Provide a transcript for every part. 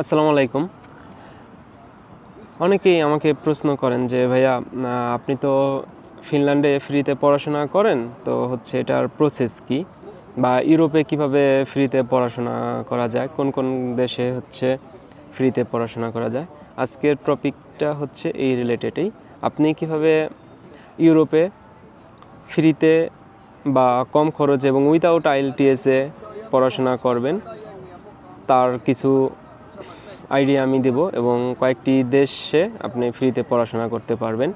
আসসালামু আলাইকুম। অনেকেই আমাকে প্রশ্ন করেন যে, ভাইয়া আপনি তো ফিনল্যান্ডে ফ্রিতে পড়াশোনা করেন, তো হচ্ছে এটার প্রসেস কি? বা ইউরোপে কীভাবে ফ্রিতে পড়াশোনা করা যায়? কোন কোন দেশে হচ্ছে ফ্রিতে পড়াশোনা করা যায়? আজকের টপিকটা হচ্ছে এই রিলেটেডই আপনি কীভাবে ইউরোপে ফ্রিতে বা কম খরচে এবং উইথাউট আইএলটিএসে পড়াশোনা করবেন, তার কিছু আইডিয়া আমি দেব এবং কয়েকটি দেশে আপনি ফ্রিতে পড়াশোনা করতে পারবেন।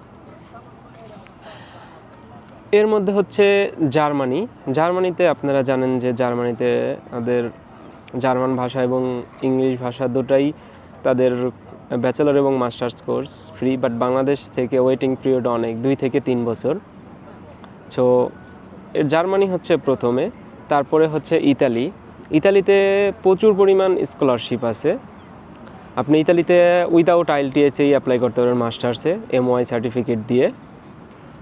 এর মধ্যে হচ্ছে জার্মানি। জার্মানিতে আপনারা জানেন যে জার্মানিতে তাদের জার্মান ভাষা এবং ইংলিশ ভাষা দুটাই তাদের ব্যাচেলর এবং masters course free, but Bangladesh থেকে ওয়েটিং পিরিয়ড অনেক, দুই থেকে তিন বছর। সো জার্মানি হচ্ছে প্রথমে, তারপরে হচ্ছে ইতালি। ইতালিতে প্রচুর পরিমাণ স্কলারশিপ আছে। আপনি ইতালিতে উইদাউট আইএলটিএসেই অ্যাপ্লাই করতে পারবেন মাস্টার্সে এমওয়াই সার্টিফিকেট দিয়ে।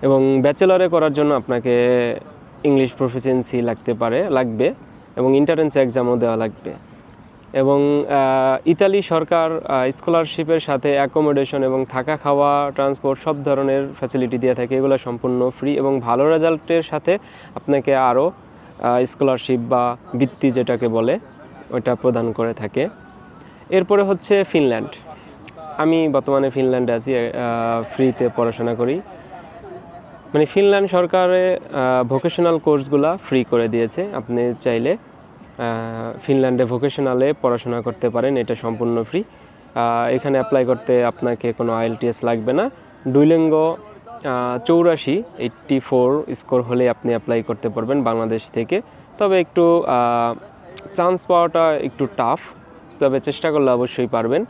এবং ব্যাচেলরে করার জন্য আপনাকে ইংলিশ প্রফিসিয়েন্সি লাগতে পারে, লাগবে। এবং ইন্টারেন্স এক্সামও দেওয়া লাগবে। এবং ইতালি সরকার স্কলারশিপের সাথে অ্যাকোমোডেশন এবং থাকা খাওয়া ট্রান্সপোর্ট সব ধরনের ফ্যাসিলিটি দিয়ে থাকে। এগুলো সম্পূর্ণ ফ্রি এবং ভালো রেজাল্টের সাথে আপনাকে আরও স্কলারশিপ বা বৃত্তি যেটাকে বলে, ওটা প্রদান করে থাকে। এরপরে হচ্ছে ফিনল্যান্ড। আমি বর্তমানে ফিনল্যান্ডে আছি ফ্রিতে পড়াশোনা করি। মানে ফিনল্যান্ড সরকারে ভোকেশনাল কোর্সগুলা ফ্রি করে দিয়েছে। আপনি চাইলে ফিনল্যান্ডে ভোকেশনালে পড়াশোনা করতে পারেন, এটা সম্পূর্ণ ফ্রি এখানে অ্যাপ্লাই করতে আপনাকে কোনো আইএলটিএস লাগবে না। দুইলিঙ্গ চৌরাশি এইট্টি ফোর স্কোর হলে আপনি অ্যাপ্লাই করতে পারবেন বাংলাদেশ থেকে। তবে একটু চান্স পাওয়াটা একটু টাফ তবে চেষ্টা করলে অবশ্যই পারবেন।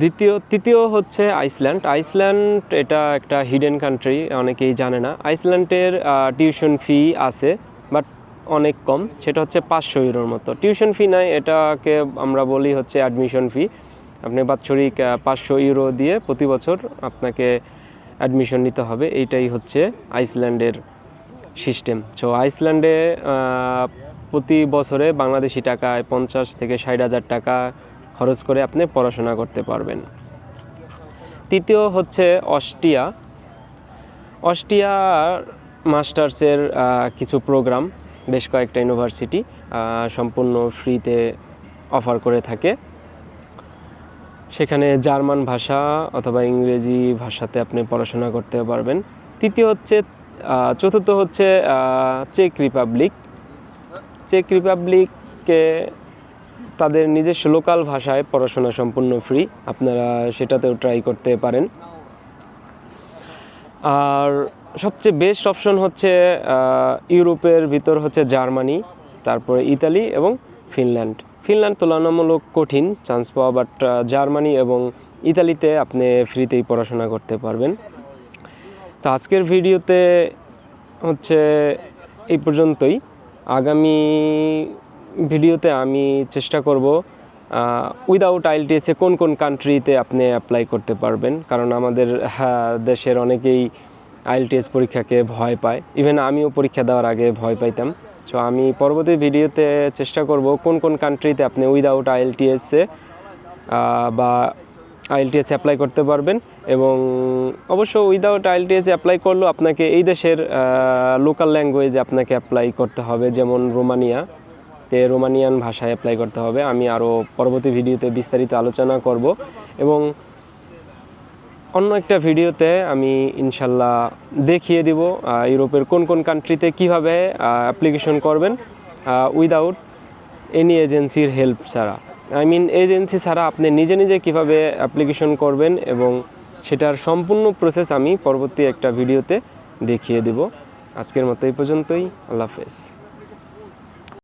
দ্বিতীয়, তৃতীয় হচ্ছে আইসল্যান্ড। আইসল্যান্ড এটা একটা হিডেন কান্ট্রি অনেকেই জানে না। আইসল্যান্ডের টিউশন ফি আছে বাট অনেক কম। সেটা হচ্ছে পাঁচশো ইউরোর মতো। টিউশন ফি নাই, এটাকে আমরা বলি হচ্ছে অ্যাডমিশন ফি আপনি বাৎসরিক পাঁচশো ইউরো দিয়ে প্রতি বছর আপনাকে অ্যাডমিশন নিতে হবে। এইটাই হচ্ছে আইসল্যান্ডের সিস্টেম সো আইসল্যান্ডে প্রতি বছরে বাংলাদেশি টাকায় পঞ্চাশ থেকে ষাট হাজার টাকা খরচ করে আপনি পড়াশোনা করতে পারবেন। তৃতীয় হচ্ছে অস্ট্রিয়া। অস্ট্রিয়ার মাস্টার্সের কিছু প্রোগ্রাম, বেশ কয়েকটা ইউনিভার্সিটি সম্পূর্ণ ফ্রিতে অফার করে থাকে। সেখানে জার্মান ভাষা অথবা ইংরেজি ভাষাতে আপনি পড়াশোনা করতে পারবেন। তৃতীয় হচ্ছে চতুর্থ হচ্ছে চেক রিপাবলিক। চেক রিপাবলিককে তাদের নিজস্ব লোকাল ভাষায় পড়াশোনা সম্পূর্ণ ফ্রি। আপনারা সেটাতেও ট্রাই করতে পারেন। আর সবচেয়ে বেস্ট অপশন হচ্ছে ইউরোপের ভিতর হচ্ছে জার্মানি, তারপরে ইতালি এবং ফিনল্যান্ড। ফিনল্যান্ড তুলনামূলক কঠিন, চান্স পাওয়া, বাট জার্মানি এবং ইতালিতে আপনি ফ্রিতেই পড়াশোনা করতে পারবেন। তো আজকের ভিডিওতে হচ্ছে এই পর্যন্তই। আগামী ভিডিওতে আমি চেষ্টা করব উইদাউট আইএলটিএসে কোন কোন কান্ট্রিতে আপনি অ্যাপ্লাই করতে পারবেন। কারণ আমাদের হ্যাঁ, দেশের অনেকেই আইএলটিএস পরীক্ষাকে ভয় পায়। ইভেন আমিও পরীক্ষা দেওয়ার আগে ভয় পাইতাম। সো আমি পরবর্তী ভিডিওতে চেষ্টা করব কোন কোন কান্ট্রিতে আপনি উইদাউট আইএলটিএসে বা আইএলটিএস অ্যাপ্লাই করতে পারবেন এবং অবশ্য উইদাউট আইএলটিএস অ্যাপ্লাই করলেও আপনাকে এই দেশের লোকাল ল্যাঙ্গুয়েজে আপনাকে অ্যাপ্লাই করতে হবে, যেমন রোমানিয়া। তে রোমানিয়ান ভাষায় অ্যাপ্লাই করতে হবে। আমি আরও পরবর্তী ভিডিওতে বিস্তারিত আলোচনা করব এবং অন্য একটা ভিডিওতে আমি ইনশাল্লাহ দেখিয়ে দিব ইউরোপের কোন কোন কান্ট্রিতে কীভাবে অ্যাপ্লিকেশন করবেন উইদাউট এনি এজেন্সির হেল্প ছাড়া। আই মিন এজেন্সি ছাড়া আপনি নিজে নিজে কীভাবে অ্যাপ্লিকেশন করবেন এবং সেটার সম্পূর্ণ প্রসেস আমি পরবর্তী একটা ভিডিওতে দেখিয়ে দেব। আজকের মতো এই পর্যন্তই। আল্লাহ হাফেজ।